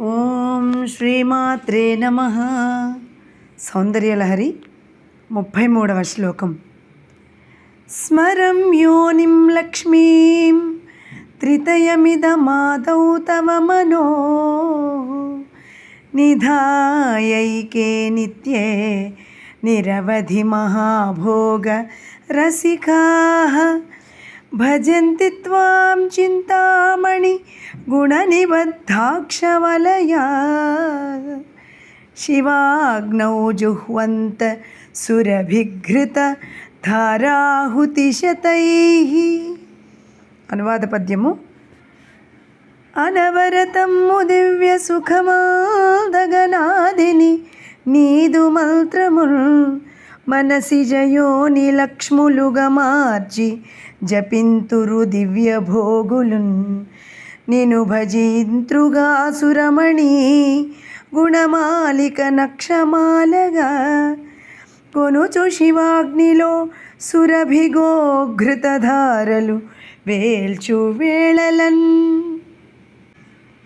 ఓం శ్రీమాత్రే నమ. సౌందర్యలహరి ముప్పై మూడవ శ్లోకం. స్మరం యోనిం లక్ష్మీం త్రితయమిదమాదౌ తవ మనో. నిధాయైకే నిత్యే నిరవధి మహాభోగ రసికా. భజంతి చింతామణి गुणनिबद्धाक्षवलया शिवाग्नौ जुह्वन्त సురభిఘృత ధారాహుతిశతై అనువాద పద్యము అనవరతమ్ము దివ్య సుఖమాదగనాదిని నీదు మంత్రముల్ మనసి జయోని లక్ష్ములుగా మార్చి జపింతురు దివ్య భోగులున్ నిను భజింత్రుగా సురమణి గుణమాలిక నక్షమాలగా. కొనుచు శివాగ్నిలో సురభిగో ఘృతధారలు వేల్చు వేళలన్.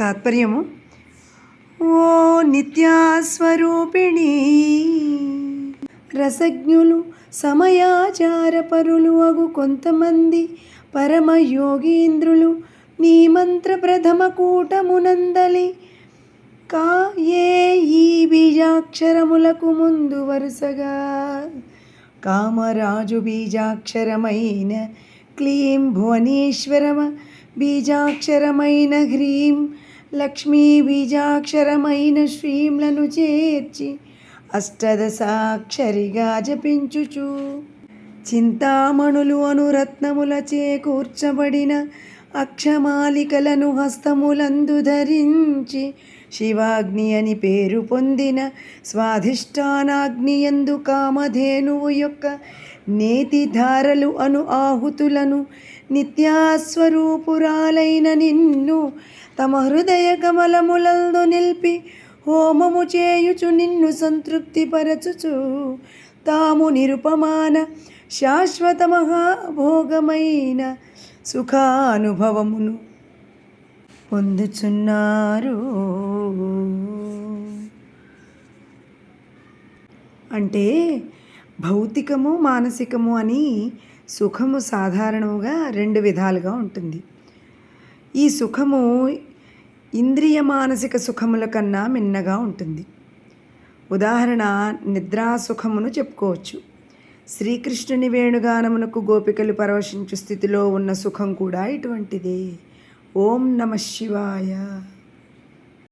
తాత్పర్యము? ఓ నిత్యాస్వరూపిణి రసజ్ఞులు సమయాచారపరులు అగు కొంతమంది పరమయోగీంద్రులు నీ మంత్ర ప్రథమ కూటమునందలి. కా ఏ ఈ బీజాక్షరములకు ముందు వరుసగా? కామరాజు బీజాక్షరమైన క్లీం భువనేశ్వరమ బీజాక్షరమైన హ్రీం లక్ష్మీ బీజాక్షరమైన శ్రీంలను చేర్చి అష్టదశాక్షరిగా జపించుచు. చింతామణులు అనురత్నముల చేకూర్చబడిన అక్షమాలికలను హస్తములందు ధరించి శివాగ్ని అని పేరు పొందిన స్వాధిష్టానాగ్నియందు కామధేనువు యొక్క నేతిధారలు అను ఆహుతులను నిత్యాస్వరూపురాలైన నిన్ను తమ హృదయ కమలములందు నిలిపి హోమము చేయుచు నిన్ను సంతృప్తిపరచుచు తాము నిరుపమాన శాశ్వత మహాభోగమైన సుఖానుభవమును పొందుచున్నారు. అంటే భౌతికము మానసికము అని సుఖము సాధారణంగా రెండు విధాలుగా ఉంటుంది. ఈ సుఖము ఇంద్రియ మానసిక సుఖముల కన్నా మిన్నగా ఉంటుంది. ఉదాహరణ నిద్రా సుఖమును చెప్పుకోవచ్చు. శ్రీకృష్ణుని వేణుగానమునకు గోపికలు పరవశించు స్థితిలో ఉన్న సుఖం కూడా ఇటువంటిదే. ఓం నమ శివాయ.